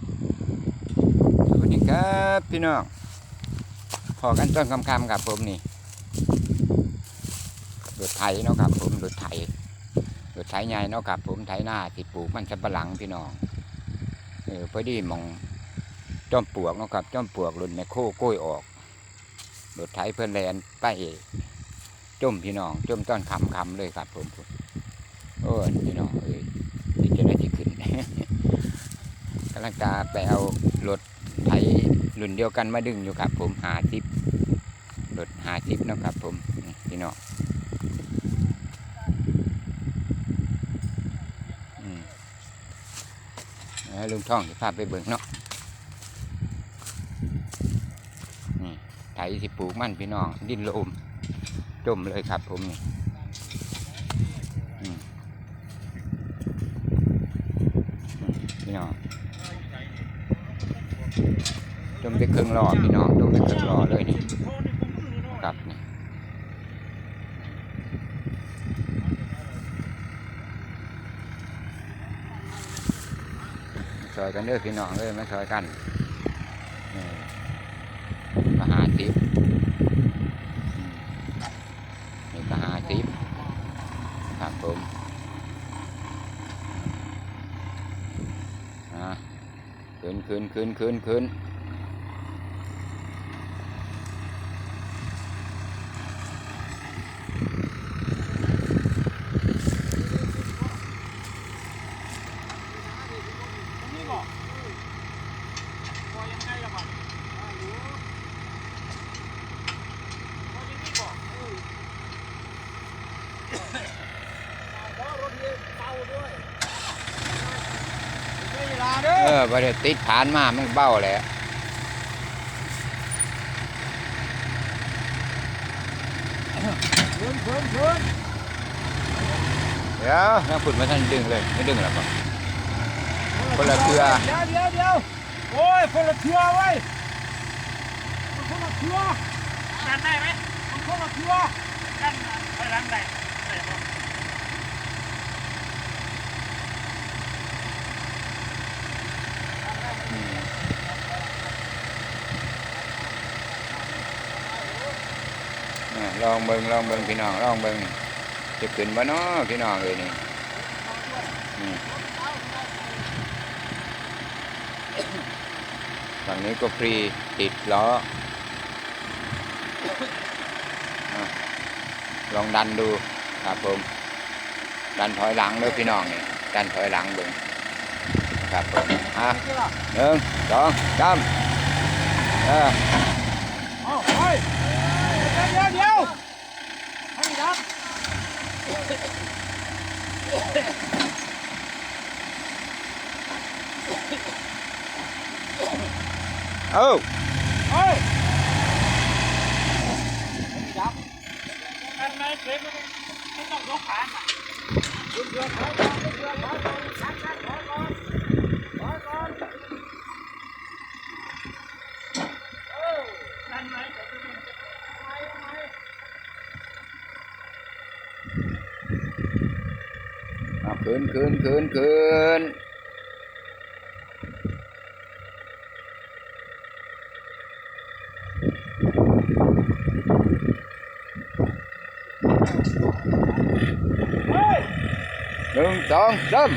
สวัสดีครับพี่น้องพอกันต้นคำคำกับผมนี่รถไถเนาะครับผมรถไถรถไถใหญ่เนาะครับผมไถหน้าที่ปลูกมันสำปะหลังพี่น้องเออพอดีมองจอมปลวกเนาะครับจอมปลวกรุ่นแมคโครโก้ยออกรถไถเพื่อนแลนไปจมพี่น้องจมต้นคำคำเลยครับผมโอ้พี่น้องเอ้ยจะได้ที่ขึ้น ลังจะไปเอารถไถรุ่นเดียวกันมาดึงอยู่ครับผมหาทิปรถหาทิปนาะครับผมพี่น้องลุงท่องจะพาไปเบิ่งเนาะนี่ไถสิปลูกมันพี่น้องดินลมจมเลยครับผมนี่อืมอืมพี่น้อง จ มไปครึ่องรอพี่น้องจมไปครึ่องรอเลยนี่ครับนี่ซอยกันเด้อพี่น้องเลยมาซอยกันนี่ก็หาทิปนี่ก็หาทิปครับผมอ่าขึ้นขึ้นขึ้นขึ้นขึ้นบอกพอยังไงล่ะบัดพอยังนี่บอก เพราะรถเย็นเบาด้วยไม่เวลาเด้เอออพอได้ติดฐานมามันเบ้าแหล้วเพิ่นเพิ่นเพิ่นเดี๋ยวน้าฝุ่นมาท่านดึงเลยไม่ดึงหรอกครับคนละเครือเดี๋ยวเดี๋ยวเดี๋ยวโอ้ยคนละเครือเว้ยมันคนละเครือกันได้ไหมมันคนละเครือกันไปล้างได้ได้ปะอืมอะ ลองเบิงลองเบิงพี่น้องลองเบิงจะขึ้นบ่เนาะพี่น้องเลยนี่ฝั่งนี้ก็ฟรีติดล้ออลองดันดู ครับผมดันถอยหลังเลยพี่น้องนี่ดันถอยหลังเบิงครับผมอะหนึ่งสองสามเออเอาไปเดี๋ยวเดี๋ยวเดี๋ยวให้ครับเอ้าเฮ้ยจับกันไหมเฟรมไม่ต้องยกขาน่ะยกเรือถอยก่อนยกเรือถอยก่อนชักชักถอยก่อนถอยก่อนเออกันไหมเดี๋ยวจะมีไหมไหมเอาคืนคืนคืนคืน หนึ่งสองสาม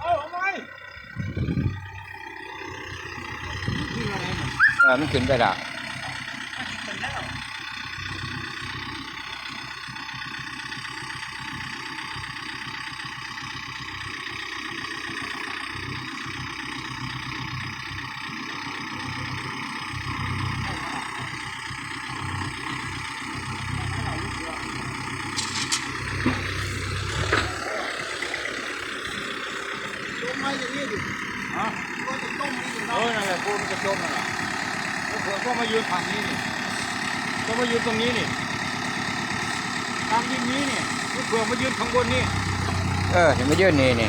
เอาเอาไหม เออมันขึ้นไปและ เป็นแล้ว ต้มไม้อย่างนี้ดิ ฮะก็จะต้มนี่อยู่เอนาะอนั่นแหละกูมันจะจมนั่นแหละเผื่อก็มายืนฝั่งนี้นี่ก็มายืนตรงนี้นี่ตามยิงนี้นี่เผื่อมายืนข้างบนนี่เออเห็นมายืนนี่นี่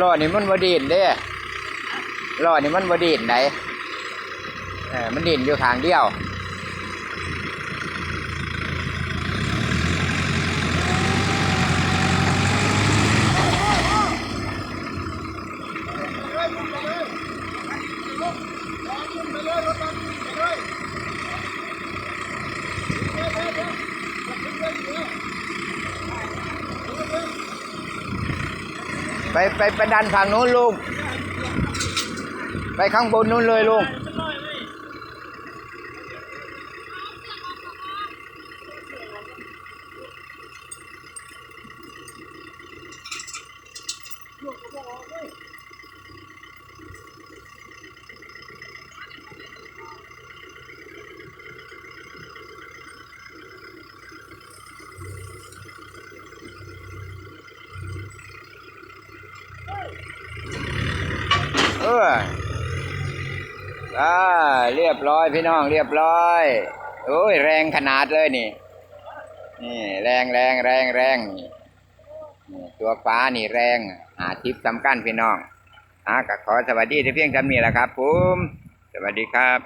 ล้อนี่มันบดีนเด้ล้อนี่มันบดีนไหนเออมันดินอยู่ขางเดียว ไปไปไปดันฝั่งนู้นลุง ไปข้างบนนู้นเลยลุงเอ ออ่าเรียบร้อยพี่น้องเรียบร้อยโอ้ยแรงขนาดเลยนี่ นี่แรงแรงแรงแรงนี่ตัวฟ้านี่แรงหาทิพย์สำคัญพี่น้องอะก็ขอสวัสดีที่เพียงจำนี้แหละครับผม สวัสดีครับ